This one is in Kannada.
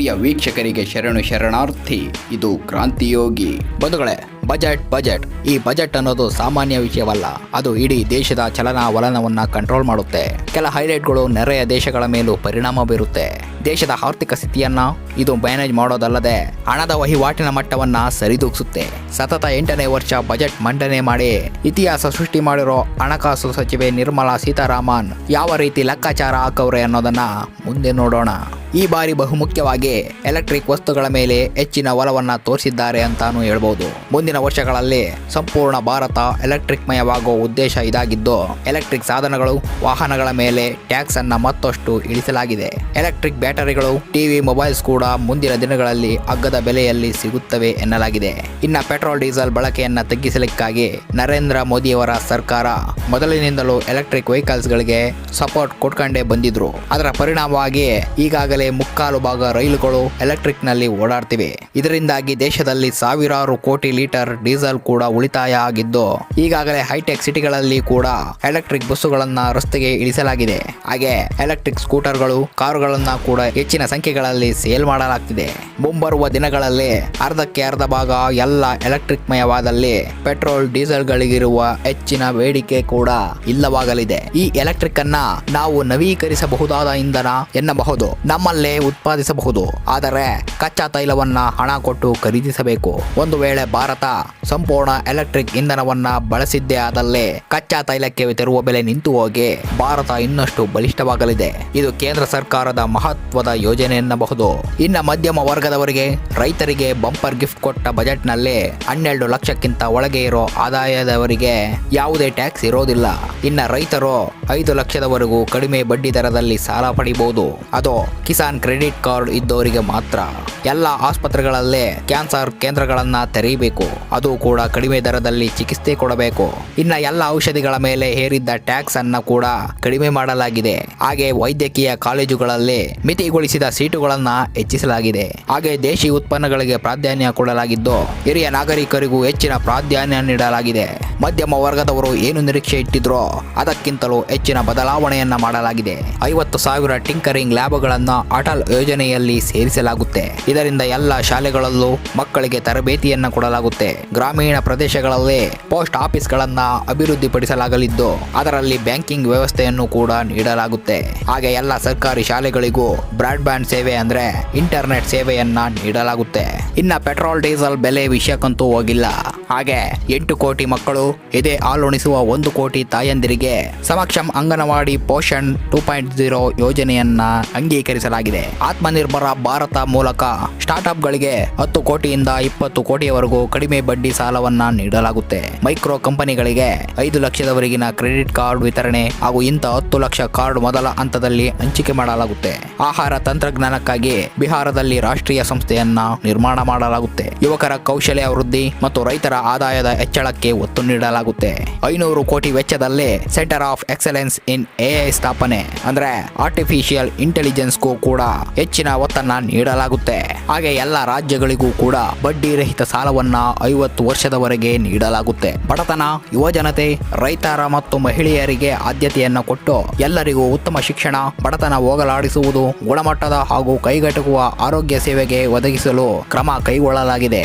ಪ್ರಿಯ ವೀಕ್ಷಕರಿಗೆ ಶರಣು ಶರಣಾರ್ಥಿ ಇದು ಕ್ರಾಂತಿಯೋಗಿ. ಬಂಧುಗಳೇ ಬಜೆಟ್ ಬಜೆಟ್. ಈ ಬಜೆಟ್ ಅನ್ನೋದು ಸಾಮಾನ್ಯ ವಿಷಯವಲ್ಲ. ಅದು ಇಡೀ ದೇಶದ ಚಲನವಲನವನ್ನ ಕಂಟ್ರೋಲ್ ಮಾಡುತ್ತೆ. ಕೆಲ ಹೈಲೈಟ್ಗಳು ನೆರೆಯ ದೇಶಗಳ ಮೇಲೂ ಪರಿಣಾಮ ಬೀರುತ್ತೆ. ದೇಶದ ಆರ್ಥಿಕ ಸ್ಥಿತಿಯನ್ನ ಇದು ಮ್ಯಾನೇಜ್ ಮಾಡೋದಲ್ಲದೆ ಹಣದ ವಹಿವಾಟಿನ ಮಟ್ಟವನ್ನ ಸರಿದೂಗಿಸುತ್ತೆ. ಸತತ ಎಂಟನೇ ವರ್ಷ ಬಜೆಟ್ ಮಂಡನೆ ಮಾಡಿ ಇತಿಹಾಸ ಸೃಷ್ಟಿ ಮಾಡಿರೋ ಹಣಕಾಸು ಸಚಿವೆ ನಿರ್ಮಲಾ ಸೀತಾರಾಮನ್ ಯಾವ ರೀತಿ ಲೆಕ್ಕಾಚಾರ ಹಾಕವ್ರೆ ಅನ್ನೋದನ್ನ ಮುಂದೆ ನೋಡೋಣ. ಈ ಬಾರಿ ಬಹುಮುಖ್ಯವಾಗಿ ಎಲೆಕ್ಟ್ರಿಕ್ ವಸ್ತುಗಳ ಮೇಲೆ ಹೆಚ್ಚಿನ ಒಲವನ್ನ ತೋರಿಸಿದ್ದಾರೆ ಅಂತಾನು ಹೇಳ್ಬೋದು. ಮುಂದಿನ ವರ್ಷಗಳಲ್ಲಿ ಸಂಪೂರ್ಣ ಭಾರತ ಎಲೆಕ್ಟ್ರಿಕ್ ಮಯವಾಗುವ ಉದ್ದೇಶ ಇದಾಗಿದ್ದು, ಎಲೆಕ್ಟ್ರಿಕ್ ಸಾಧನಗಳು, ವಾಹನಗಳ ಮೇಲೆ ಟ್ಯಾಕ್ಸ್ ಅನ್ನ ಮತ್ತಷ್ಟು ಇಳಿಸಲಾಗಿದೆ. ಎಲೆಕ್ಟ್ರಿಕ್ ಬ್ಯಾಟರಿಗಳು, ಟಿವಿ, ಮೊಬೈಲ್ಸ್ ಕೂಡ ಮುಂದಿನ ದಿನಗಳಲ್ಲಿ ಅಗ್ಗದ ಬೆಲೆಯಲ್ಲಿ ಸಿಗುತ್ತವೆ ಎನ್ನಲಾಗಿದೆ. ಇನ್ನ ಪೆಟ್ರೋಲ್, ಡೀಸೆಲ್ ಬಳಕೆಯನ್ನ ತಗ್ಗಿಸಲಿಕ್ಕಾಗಿ ನರೇಂದ್ರ ಮೋದಿಯವರ ಸರ್ಕಾರ ಮೊದಲಿನಿಂದಲೂ ಎಲೆಕ್ಟ್ರಿಕ್ ವೆಹಿಕಲ್ಸ್ಗಳಿಗೆ ಸಪೋರ್ಟ್ ಕೊಟ್ಕೊಂಡೇ ಬಂದಿದ್ರು. ಅದರ ಪರಿಣಾಮವಾಗಿ ಈಗಾಗಲೇ ಮುಕ್ಕಾಲು ಭಾಗ ರೈಲುಗಳು ಎಲೆಕ್ಟ್ರಿಕ್ನಲ್ಲಿ ಓಡಾಡ್ತಿವೆ. ಇದರಿಂದಾಗಿ ದೇಶದಲ್ಲಿ ಸಾವಿರಾರು ಕೋಟಿ ಲೀಟರ್ ಡೀಸೆಲ್ ಕೂಡ ಉಳಿತಾಯ ಆಗಿದ್ದು, ಈಗಾಗಲೇ ಹೈಟೆಕ್ ಸಿಟಿಗಳಲ್ಲಿ ಕೂಡ ಎಲೆಕ್ಟ್ರಿಕ್ ಬಸ್ಸುಗಳನ್ನ ರಸ್ತೆಗೆ ಇಳಿಸಲಾಗಿದೆ. ಹಾಗೆ ಎಲೆಕ್ಟ್ರಿಕ್ ಸ್ಕೂಟರ್ಗಳು, ಕಾರುಗಳನ್ನ ಕೂಡ ಹೆಚ್ಚಿನ ಸಂಖ್ಯೆಗಳಲ್ಲಿ ಸೇಲ್ ಮಾಡಲಾಗ್ತಿದೆ. ಮುಂಬರುವ ದಿನಗಳಲ್ಲಿ ಅರ್ಧಕ್ಕೆ ಅರ್ಧ ಭಾಗ ಎಲ್ಲ ಎಲೆಕ್ಟ್ರಿಕ್ ಮಯವಾದಲ್ಲಿ ಪೆಟ್ರೋಲ್, ಡೀಸೆಲ್ಗಳಿಗಿರುವ ಹೆಚ್ಚಿನ ಬೇಡಿಕೆ ಕೂಡ ಇಲ್ಲವಾಗಲಿದೆ. ಈ ಎಲೆಕ್ಟ್ರಿಕ್ ಅನ್ನ ನಾವು ನವೀಕರಿಸಬಹುದಾದ ಇಂಧನ ಎನ್ನಬಹುದು. ನಮ್ಮಲ್ಲೇ ಉತ್ಪಾದಿಸಬಹುದು. ಆದರೆ ಕಚ್ಚಾ ತೈಲವನ್ನ ಹಣ ಕೊಟ್ಟು ಖರೀದಿಸಬೇಕು. ಒಂದು ವೇಳೆ ಭಾರತ ಸಂಪೂರ್ಣ ಎಲೆಕ್ಟ್ರಿಕ್ ಇಂಧನವನ್ನ ಬಳಸಿದ್ದೇ ಆದಲ್ಲಿ ಕಚ್ಚಾ ತೈಲಕ್ಕೆ ತೆರುವ ಬೆಲೆ ನಿಂತು ಹೋಗಿ ಭಾರತ ಇನ್ನಷ್ಟು ಬಲಿಷ್ಠವಾಗಲಿದೆ. ಇದು ಕೇಂದ್ರ ಸರ್ಕಾರದ ಮಹತ್ವದ ಯೋಜನೆ ಎನ್ನಬಹುದು. ಇನ್ನ ಮಧ್ಯಮ ವರ್ಗದವರಿಗೆ, ರೈತರಿಗೆ ಬಂಪರ್ ಗಿಫ್ಟ್ ಕೊಟ್ಟ ಬಜೆಟ್ನಲ್ಲಿ ಹನ್ನೆರಡು ಲಕ್ಷಕ್ಕಿಂತ ಒಳಗೆ ಇರೋ ಆದಾಯದವರಿಗೆ ಯಾವುದೇ ಟ್ಯಾಕ್ಸ್ ಇರೋದಿಲ್ಲ. ಇನ್ನ ರೈತರು ಐದು ಲಕ್ಷದವರೆಗೂ ಕಡಿಮೆ ಬಡ್ಡಿ ದರದಲ್ಲಿ ಸಾಲ ಪಡಿಬಹುದು. ಅದು ಕಿಸಾನ್ ಕ್ರೆಡಿಟ್ ಕಾರ್ಡ್ ಇದ್ದವರಿಗೆ ಮಾತ್ರ. ಎಲ್ಲ ಆಸ್ಪತ್ರೆಗಳಲ್ಲೇ ಕ್ಯಾನ್ಸರ್ ಕೇಂದ್ರಗಳನ್ನ ತೆರೆಯಬೇಕು. ಅದು ಕೂಡ ಕಡಿಮೆ ದರದಲ್ಲಿ ಚಿಕಿತ್ಸೆ ಕೊಡಬೇಕು. ಇನ್ನ ಎಲ್ಲ ಔಷಧಿಗಳ ಮೇಲೆ ಹೇರಿದ್ದ ಟ್ಯಾಕ್ಸ್ ಅನ್ನ ಕೂಡ ಕಡಿಮೆ ಮಾಡಲಾಗಿದೆ. ಹಾಗೆ ವೈದ್ಯಕೀಯ ಕಾಲೇಜುಗಳಲ್ಲಿ ಮಿತಿಗೊಳಿಸಿದ ಸೀಟುಗಳನ್ನ ಹೆಚ್ಚಿಸಲಾಗಿದೆ. ಹಾಗೆ ದೇಶಿ ಉತ್ಪನ್ನಗಳಿಗೆ ಪ್ರಾಧಾನ್ಯ ಕೊಡಲಾಗಿದ್ದು, ಹಿರಿಯ ನಾಗರಿಕರಿಗೂ ಹೆಚ್ಚಿನ ಪ್ರಾಧಾನ್ಯ ನೀಡಲಾಗಿದೆ. ಮಧ್ಯಮ ವರ್ಗದವರು ಏನು ನಿರೀಕ್ಷೆ ಇಟ್ಟಿದ್ರೋ ಅದಕ್ಕಿಂತಲೂ ಹೆಚ್ಚಿನ ಬದಲಾವಣೆಯನ್ನ ಮಾಡಲಾಗಿದೆ. ಐವತ್ತು ಸಾವಿರ ಟಿಂಕರಿಂಗ್ ಲ್ಯಾಬ್ಗಳನ್ನು ಅಟಲ್ ಯೋಜನೆಯಲ್ಲಿ ಸೇರಿಸಲಾಗುತ್ತೆ. ಇದರಿಂದ ಎಲ್ಲ ಶಾಲೆಗಳಲ್ಲೂ ಮಕ್ಕಳಿಗೆ ತರಬೇತಿಯನ್ನ ಕೊಡಲಾಗುತ್ತೆ. ಗ್ರಾಮೀಣ ಪ್ರದೇಶಗಳಲ್ಲಿ ಪೋಸ್ಟ್ ಆಫೀಸ್ಗಳನ್ನ ಅಭಿವೃದ್ಧಿಪಡಿಸಲಾಗಲಿದ್ದು, ಅದರಲ್ಲಿ ಬ್ಯಾಂಕಿಂಗ್ ವ್ಯವಸ್ಥೆಯನ್ನು ಕೂಡ ನೀಡಲಾಗುತ್ತೆ. ಹಾಗೆ ಎಲ್ಲ ಸರ್ಕಾರಿ ಶಾಲೆಗಳಿಗೂ ಬ್ರಾಡ್ಬ್ಯಾಂಡ್ ಸೇವೆ ಅಂದ್ರೆ ಇಂಟರ್ನೆಟ್ ಸೇವೆಯನ್ನ ನೀಡಲಾಗುತ್ತೆ. ಇನ್ನ ಪೆಟ್ರೋಲ್, ಡೀಸೆಲ್ ಬೆಲೆ ವಿಷಯಕ್ಕಂತೂ ಹೋಗಿಲ್ಲ. ಹಾಗೆ ಎಂಟು ಕೋಟಿ ಮಕ್ಕಳು ಎದೆ ಹಾಲುಣಿಸುವ ಒಂದು ಕೋಟಿ ತಾಯಂದಿರಿಗೆ ಸಮಕ್ಷಂ anganwadi Poshan two point zero ಯೋಜನೆಯನ್ನ ಅಂಗೀಕರಿಸಲಾಗಿದೆ. ಆತ್ಮನಿರ್ಭರ ಭಾರತ ಮೂಲಕ ಸ್ಟಾರ್ಟ್ಅಪ್ಗಳಿಗೆ ಹತ್ತು ಕೋಟಿಯಿಂದ ಇಪ್ಪತ್ತು ಕೋಟಿಯವರೆಗೂ ಕಡಿಮೆ ಬಡ್ಡಿ ಸಾಲವನ್ನ ನೀಡಲಾಗುತ್ತೆ. ಮೈಕ್ರೋ ಕಂಪನಿಗಳಿಗೆ ಐದು ಲಕ್ಷದವರೆಗಿನ ಕ್ರೆಡಿಟ್ ಕಾರ್ಡ್ ವಿತರಣೆ ಹಾಗೂ ಇಂಥ ಹತ್ತು ಲಕ್ಷ ಕಾರ್ಡ್ ಮೊದಲ ಹಂತದಲ್ಲಿ ಹಂಚಿಕೆ ಮಾಡಲಾಗುತ್ತೆ. ಆಹಾರ ತಂತ್ರಜ್ಞಾನಕ್ಕಾಗಿ ಬಿಹಾರದಲ್ಲಿ ರಾಷ್ಟ್ರೀಯ ಸಂಸ್ಥೆಯನ್ನ ನಿರ್ಮಾಣ ಮಾಡಲಾಗುತ್ತೆ. ಯುವಕರ ಕೌಶಲ್ಯ ವೃದ್ಧಿ ಮತ್ತು ರೈತರ ಆದಾಯದ ಹೆಚ್ಚಳಕ್ಕೆ ಒತ್ತು ನೀಡಲಾಗುತ್ತೆ. ಐನೂರು ಕೋಟಿ ವೆಚ್ಚದಲ್ಲಿ centre of excellence in AI ಸ್ಥಾಪನೆ, ಅಂದ್ರೆ ಆರ್ಟಿಫಿಷಿಯಲ್ ಇಂಟೆಲಿಜೆನ್ಸ್ಗೂ ಕೂಡ ಹೆಚ್ಚಿನ ಒತ್ತನ್ನ ನೀಡಲಾಗುತ್ತೆ. ಹಾಗೆ ಎಲ್ಲ ರಾಜ್ಯಗಳಿಗೂ ಕೂಡ ಬಡ್ಡಿ ರಹಿತ ಸಾಲವನ್ನ ಐವತ್ತು ವರ್ಷದವರೆಗೆ ನೀಡಲಾಗುತ್ತೆ. ಬಡತನ, ಯುವಜನತೆ, ರೈತರ ಮತ್ತು ಮಹಿಳೆಯರಿಗೆ ಆದ್ಯತೆಯನ್ನು ಕೊಟ್ಟು ಎಲ್ಲರಿಗೂ ಉತ್ತಮ ಶಿಕ್ಷಣ, ಬಡತನ ಹೋಗಲಾಡಿಸುವುದು ಗುಣಮಟ್ಟದ ಹಾಗೂ ಕೈಗೆಟುಕುವ ಆರೋಗ್ಯ ಸೇವೆಗೆ ಒದಗಿಸಲು ಕ್ರಮ ಕೈಗೊಳ್ಳಲಾಗಿದೆ.